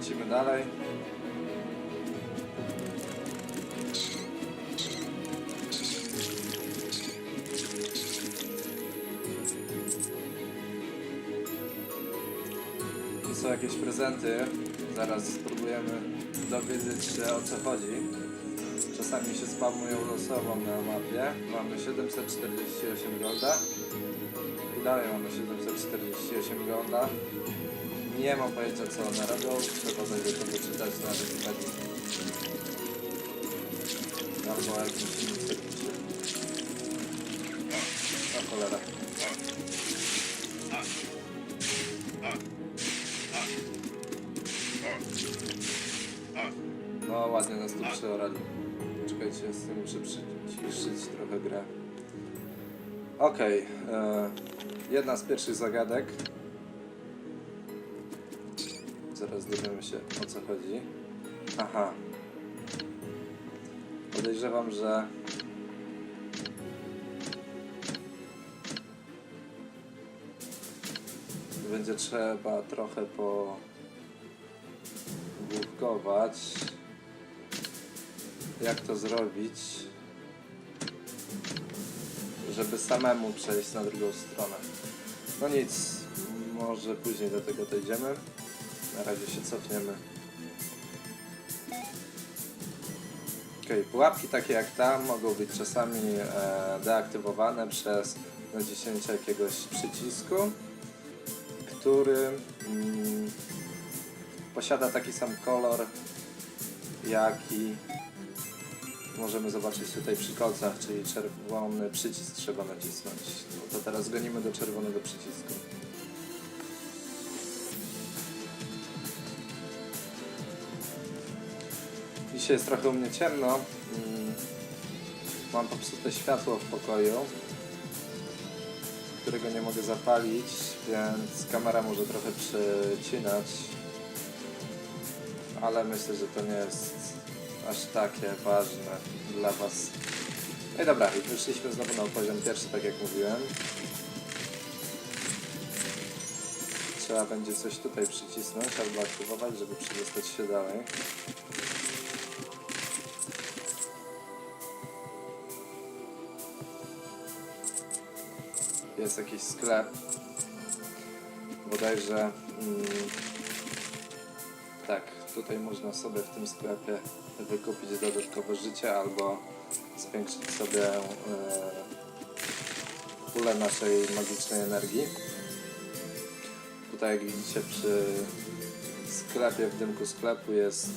lecimy dalej. Tu są jakieś prezenty. Zaraz spróbujemy dowiedzieć się o co chodzi. Czasami się spamują losowo na mapie. Mamy 748 golda. I dalej mamy 748 golda. Nie mam pojęcia co one robią. Trzeba będzie to wyczytać na Wikipedii. Albo innym serwisie. O cholera. No ładnie nas tu przeorali. Czekajcie, z tym muszę przyciszyć trochę grę. Okej, e, jedna z pierwszych zagadek. Zaraz dowiemy się o co chodzi. Aha. Podejrzewam, że będzie trzeba trochę pogłówkować jak to zrobić, żeby samemu przejść na drugą stronę. No nic, może później do tego dojdziemy. Na razie się cofniemy. Okej, pułapki takie jak ta mogą być czasami e, deaktywowane przez naciśnięcie jakiegoś przycisku, który mm, posiada taki sam kolor, jaki możemy zobaczyć tutaj przy kolcach, czyli czerwony przycisk trzeba nacisnąć. No to teraz gonimy do czerwonego przycisku. Dzisiaj jest trochę u mnie ciemno. Mm, Mam popsute światło w pokoju, którego nie mogę zapalić, więc kamera może trochę przycinać. Ale myślę, że to nie jest aż takie ważne dla Was. No i dobra, i wyszliśmy znowu na poziom pierwszy, tak jak mówiłem. Trzeba będzie coś tutaj przycisnąć albo aktywować, żeby przedostać się dalej. Jest jakiś sklep. Bodajże... Mm, tak, tutaj można sobie w tym sklepie wykupić dodatkowe życie albo zwiększyć sobie e, pulę naszej magicznej energii. Tutaj jak widzicie przy sklepie, w dymku sklepu jest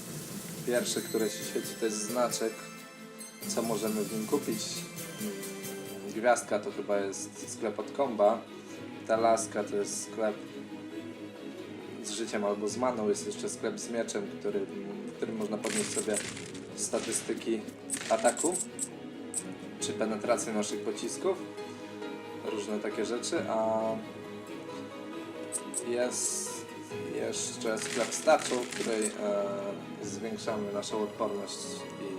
pierwszy, który się świeci, to jest znaczek, co możemy w nim kupić. Gwiazdka to chyba jest sklep od komba, ta laska to jest sklep z życiem albo z maną. Jest jeszcze sklep z mieczem, który, w którym można podnieść sobie statystyki ataku czy penetracji naszych pocisków. Różne takie rzeczy, a jest jeszcze sklep starczą, w której e, zwiększamy naszą odporność i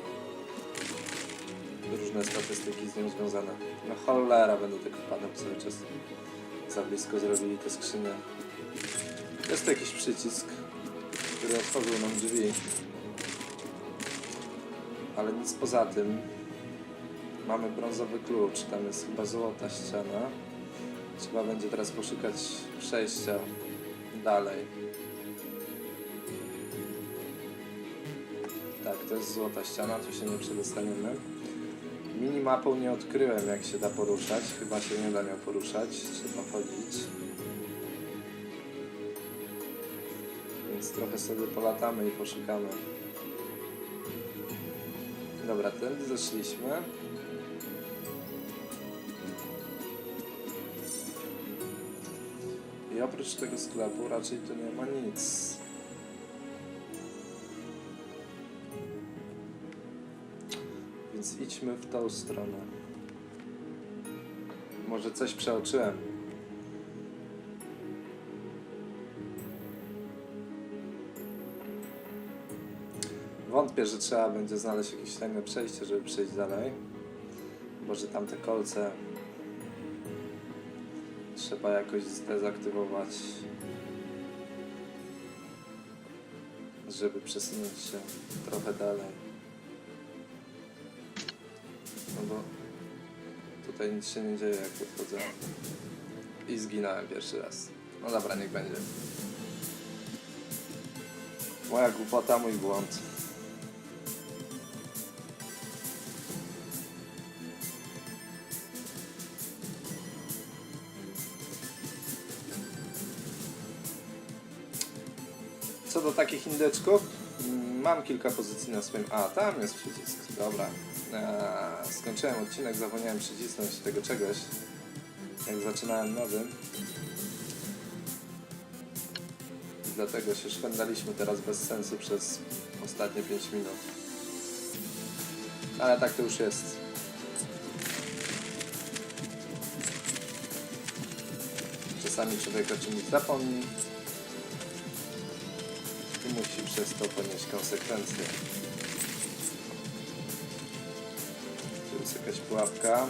różne statystyki z nią związane. No cholera, będę tak wpadał cały czas. Za blisko zrobili te skrzynie. Jest tu jakiś przycisk, który otworzył nam drzwi. Ale nic poza tym. Mamy brązowy klucz, tam jest chyba złota ściana. Trzeba będzie teraz poszukać przejścia dalej. Tak, to jest złota ściana, tu się nie przedostaniemy. Minimapą nie odkryłem jak się da poruszać, chyba się nie da nią poruszać, trzeba chodzić. Więc trochę sobie polatamy i poszukamy. Dobra, tędy zeszliśmy. I oprócz tego sklepu raczej tu nie ma nic. Więc idźmy w tą stronę. Może coś przeoczyłem. Wątpię, że trzeba będzie znaleźć jakieś tajne przejście, żeby przejść dalej. Bo że tamte kolce trzeba jakoś zdezaktywować. żeby przesunąć się trochę dalej. Tutaj nic się nie dzieje jak podchodzę. I zginąłem pierwszy raz. No dobra, niech będzie. Moja głupota, mój błąd. Co do takich indyczków, mm, mam kilka pozycji na swoim... A, tam jest przycisk, dobra. Skończyłem odcinek, zapomniałem przycisnąć tego czegoś, jak zaczynałem nowy. Dlatego się szwendaliśmy teraz bez sensu przez ostatnie 5 minut. Ale tak to już jest. Czasami człowiek o czymś zapomni i musi przez to ponieść konsekwencje. Jest jakaś pułapka.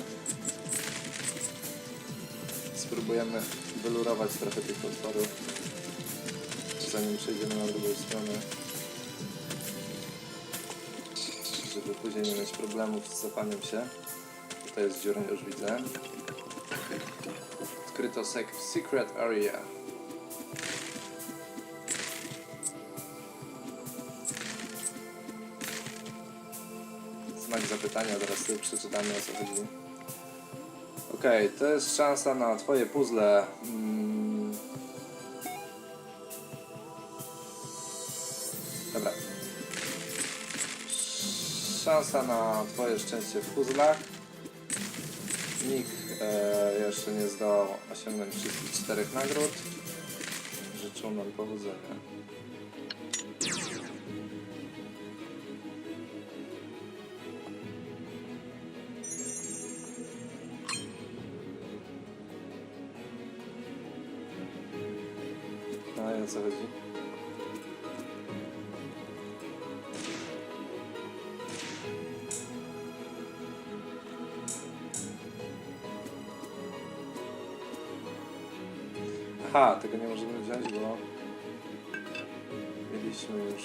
Spróbujemy wylurować trochę tych potworów, zanim przejdziemy na drugą stronę. Żeby później nie mieć problemów z cofaniem się. Tutaj jest dziura, już widzę. Odkryto sek- secret area. Znak zapytania, teraz sobie przeczytamy o co chodzi. Okej, to jest szansa na twoje puzzle. Mm. Dobra. Szansa na twoje szczęście w puzzlach. Nick e, jeszcze nie zdołał osiągnąć wszystkich czterech nagród. Życzę nam powodzenia. Aha, tego nie możemy wziąć, bo mieliśmy już...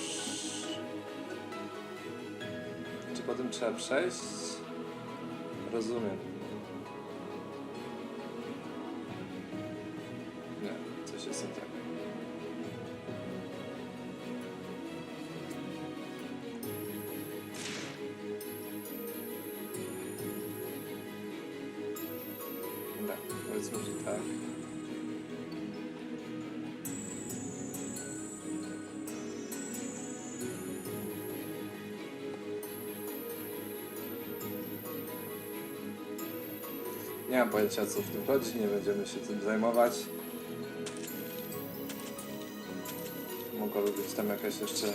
Czy potem trzeba przejść? Rozumiem. Nie mam pojęcia co w tym chodzi, nie będziemy się tym zajmować. Mogłaby być tam jakaś jeszcze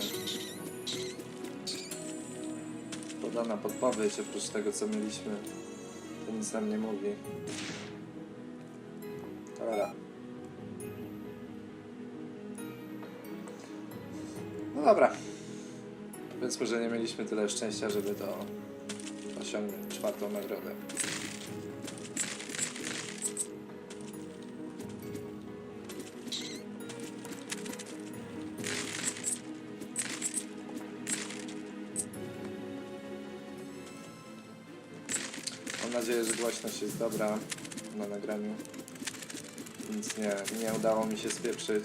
podana podpowiedź, oprócz tego co mieliśmy. To nic nam nie mówi. Dobra. No dobra. Powiedzmy, że nie mieliśmy tyle szczęścia, żeby to osiągnąć czwartą nagrodę. Nadzieję, że głośność jest dobra na nagraniu. Nic nie, nie udało mi się spieprzyć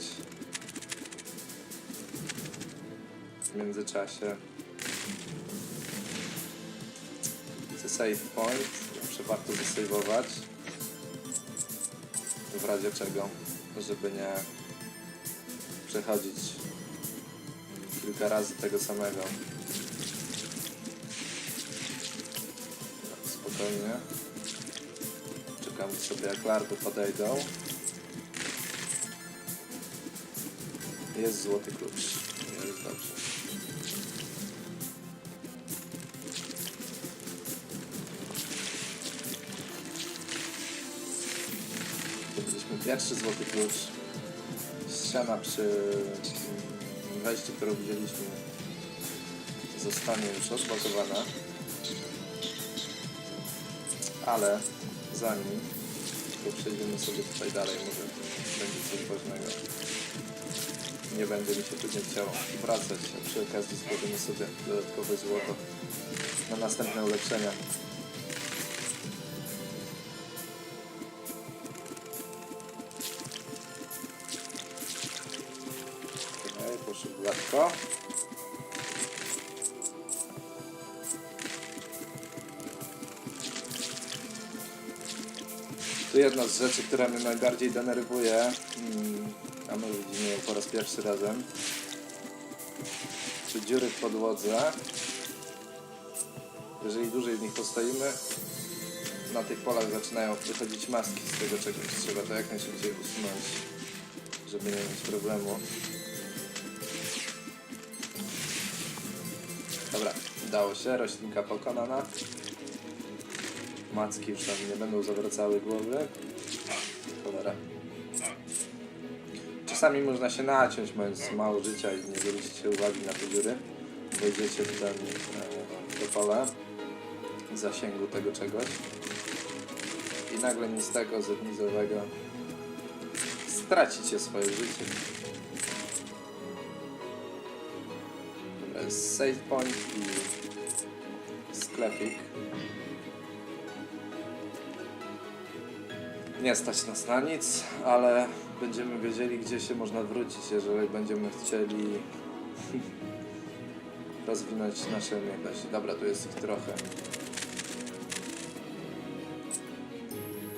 w międzyczasie. Chcę save point, zawsze warto zasejwować. W razie czego, żeby nie przechodzić kilka razy tego samego. Spokojnie. Czekamy sobie jak larwy podejdą. Jest złoty klucz. Jest dobrze. Mieliśmy pierwszy złoty klucz. Ściana przy wejściu, które widzieliśmy, zostanie już odblokowana. Ale zanim to przejdziemy sobie tutaj dalej, może będzie coś ważnego. nie będzie mi się później chciało wracać, a przy okazji zbudujemy sobie dodatkowe złoto na następne ulepszenia. Rzeczy, która mnie najbardziej denerwuje, mm, a my widzimy ją po raz pierwszy razem, czy dziury w podłodze. Jeżeli dłużej w nich postoimy, na tych polach zaczynają wychodzić maski z tego czegoś. Trzeba to jak najszybciej usunąć, żeby nie mieć problemu. Dobra, udało się, roślinka pokonana. Macki już tam nie będą zawracały głowy. Czasami można się naciąć, mając mało życia i nie zwrócicie uwagi na te dziury. Wejdziecie w ten e, to pole zasięgu tego czegoś. I nagle nic tego zernizowego stracicie swoje życie. Save point i sklepik. Nie stać nas na nic, ale będziemy wiedzieli, gdzie się można wrócić, jeżeli będziemy chcieli rozwinąć nasze umiejętności. Dobra, tu jest ich trochę.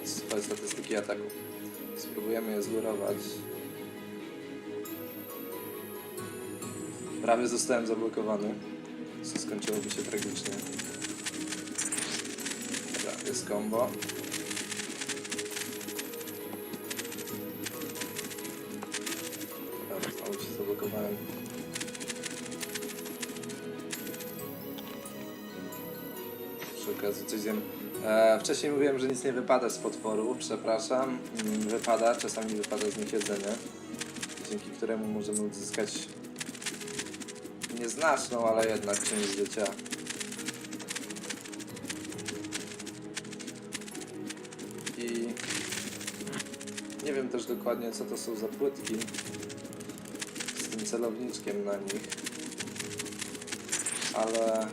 Swoje statystyki ataku. Spróbujemy je zlurować. Prawie zostałem zablokowany, co skończyłoby się tragicznie. Dobra, jest combo. Przy coś zjem. E, wcześniej mówiłem, że nic nie wypada z potworu, przepraszam. Mm, Wypada, czasami wypada z nich jedzenie, dzięki któremu możemy uzyskać nieznaczną, ale jednak część życia. I nie wiem też dokładnie co to są za płytki celowniczkiem na nich, ale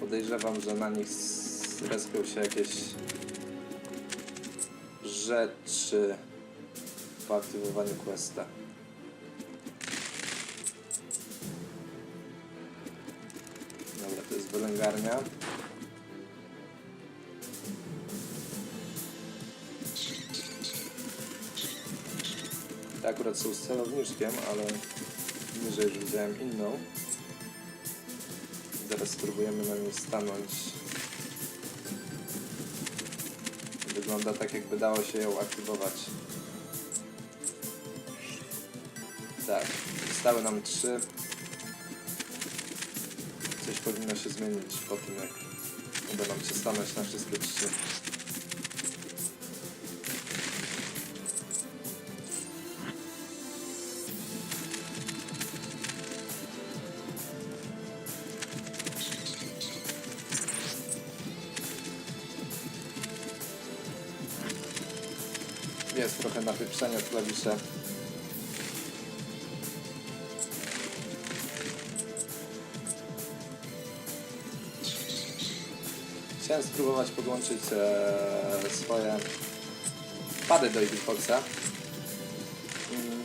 podejrzewam, że na nich zrespią się jakieś rzeczy po aktywowaniu questa. Dobra, to jest wylęgarnia. Akurat są z celowniczkiem, ale niżej już widziałem inną. Zaraz spróbujemy na niej stanąć. Wygląda tak, jakby dało się ją aktywować. Tak, zostały nam trzy. Coś powinno się zmienić po tym, jak uda nam się stanąć na wszystkie trzy. Klawisze. Chciałem spróbować podłączyć e, swoje pady do Xboxa. Mm.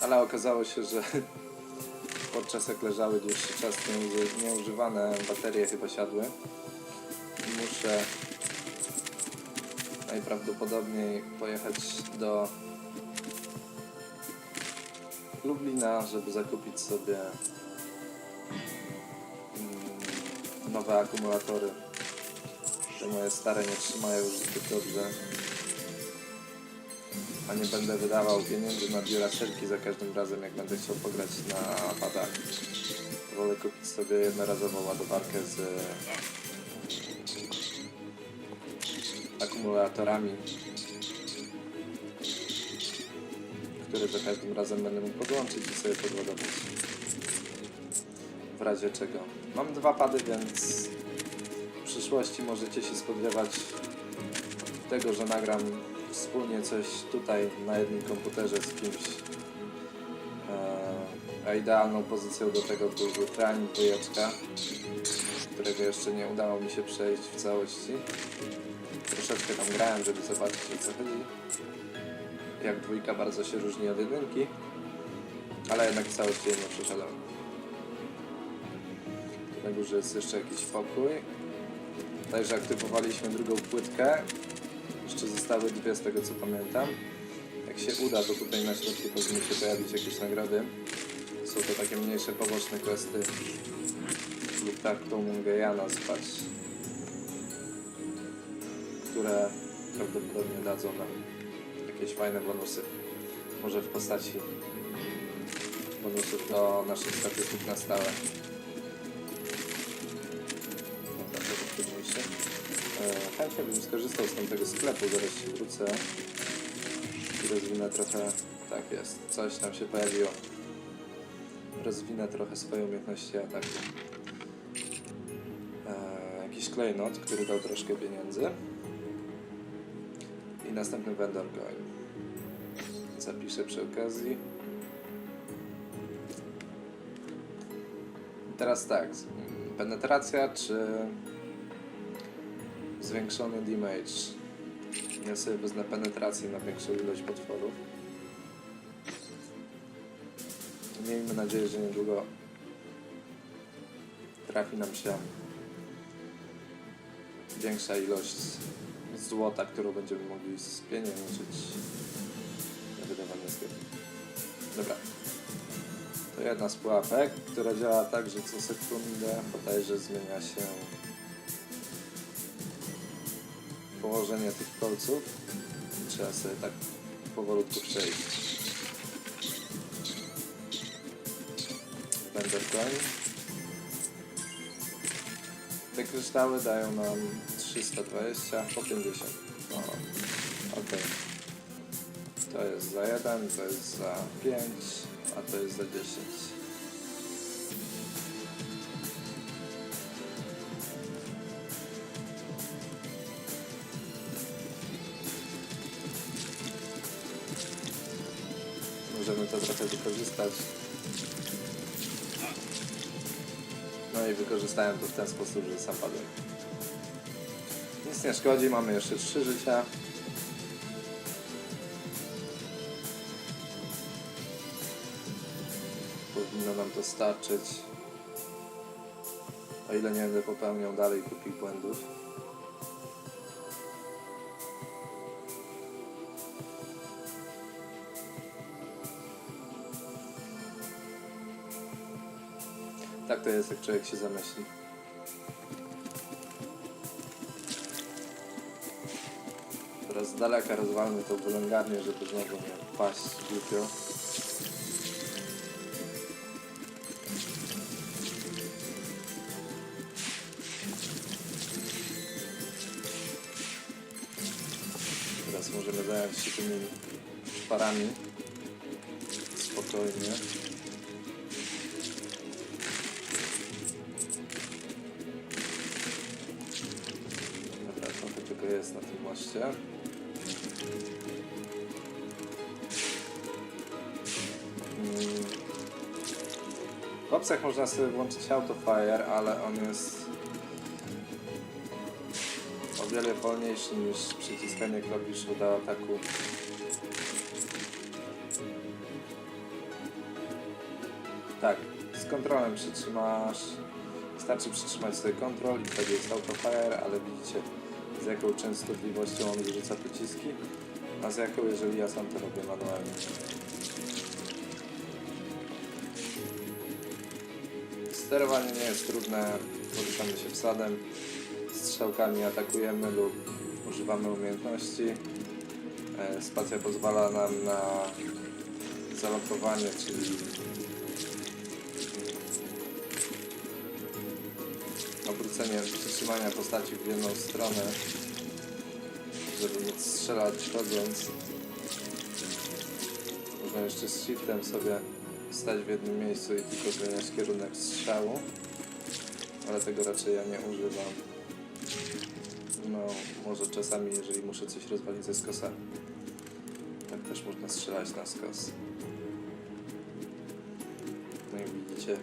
Ale okazało się, że podczas jak leżały dłuższy czas nieuży- nieużywane baterie chyba siadły. Muszę najprawdopodobniej pojechać do Lublina, żeby zakupić sobie mm, nowe akumulatory. Te moje stare nie trzymają już zbyt dobrze. A nie będę wydawał pieniędzy na biuraszelki za każdym razem, jak będę chciał pograć na padach. Wolę kupić sobie jednorazową ładowarkę z akumulatorami, które za każdym razem będę mógł podłączyć i sobie podładować. W razie czego. Mam dwa pady, więc w przyszłości możecie się spodziewać tego, że nagram wspólnie coś tutaj na jednym komputerze z kimś. E, A idealną pozycją do tego byłby Prime dwójeczka, którego jeszcze nie udało mi się przejść w całości. Troszeczkę tam grałem, żeby zobaczyć o co chodzi. Jak dwójka bardzo się różni od jedynki, ale jednak w całości jej nie przeszedłem. Na górze jest jeszcze jakiś pokój. Także aktywowaliśmy drugą płytkę. Jeszcze zostały dwie z tego co pamiętam. Jak się uda, to tutaj na środku powinny się pojawić jakieś nagrody. Są to takie mniejsze poboczne questy. Lub tak tą Mungejana spać. Które prawdopodobnie dadzą nam jakieś fajne bonusy. Może w postaci bonusów do naszych statystyk na stałe. Dobra, to trudniejsze. Chętnie bym skorzystał z tamtego sklepu, zaraz się wrócę i rozwinę trochę, tak jest, coś tam się pojawiło. Rozwinę trochę swoje umiejętności ataku. E, jakiś klejnot, który dał troszkę pieniędzy. Następny vendor coin. Zapiszę przy okazji. Teraz tak, mm, penetracja czy zwiększony damage? Ja sobie wezmę penetrację na większą ilość potworów. Miejmy nadzieję, że niedługo trafi nam się większa ilość złota, którą będziemy mogli spieniężyć na wydawanie sklepów. Dobra. To jedna z pułapek, która działa tak, że co sekundę bodajże zmienia się położenie tych kolców. Trzeba sobie tak powolutku przejść. Bender coin. Te kryształy dają nam 320 po 50. No, okej. To jest za 1, to jest za 5, a to jest za 10. Możemy to trochę wykorzystać. No i wykorzystałem to w ten sposób, że sam padłem. Nie szkodzi, mamy jeszcze 3 życia. Powinno nam to starczyć. O ile nie będę popełniał dalej głupich błędów. Tak to jest, jak człowiek się zamyśli. Z daleka rozwalmy tą wylęgarnię, żeby znowu nie paść głupio. Teraz możemy zająć się tymi parami. Spokojnie. Dobra, trochę tylko jest na tym moście. W opcjach można sobie włączyć autofire, ale on jest o wiele wolniejszy niż przyciskanie klawiszu do ataku. Tak, z kontrolem przytrzymasz. Wystarczy przytrzymać sobie kontrol i wtedy jest autofire, ale widzicie z jaką częstotliwością on wyrzuca pociski, a z jaką jeżeli ja sam to robię manualnie. Sterowanie nie jest trudne, poruszamy się wsadem, strzałkami atakujemy lub używamy umiejętności. E, Spacja pozwala nam na zalokowanie, czyli obrócenie przytrzymania postaci w jedną stronę, żeby móc strzelać chodząc. Można jeszcze z shiftem sobie stać w jednym miejscu i tylko zmieniać kierunek strzału, ale tego raczej ja nie używam. No, może czasami, jeżeli muszę coś rozwalić ze skosa. też można strzelać na skos. No i widzicie.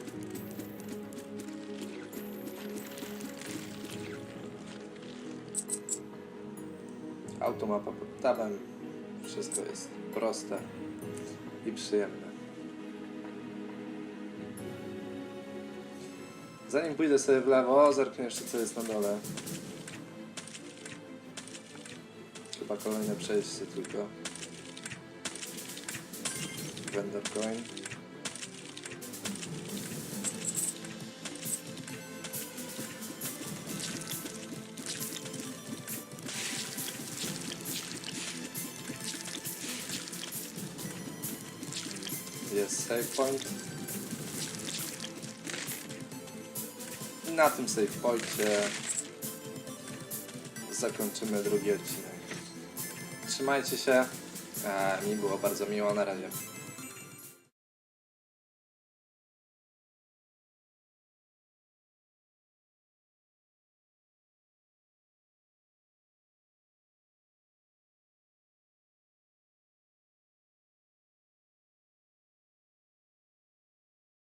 Automapa pod tabem. Wszystko jest proste i przyjemne. Zanim pójdę sobie w lewo, zerknę jeszcze co jest na dole. Chyba kolejne przejście tylko. Vendor coin. Jest save point. I na tym save poincie zakończymy drugi odcinek. Trzymajcie się. E, mi było bardzo miło. Na razie.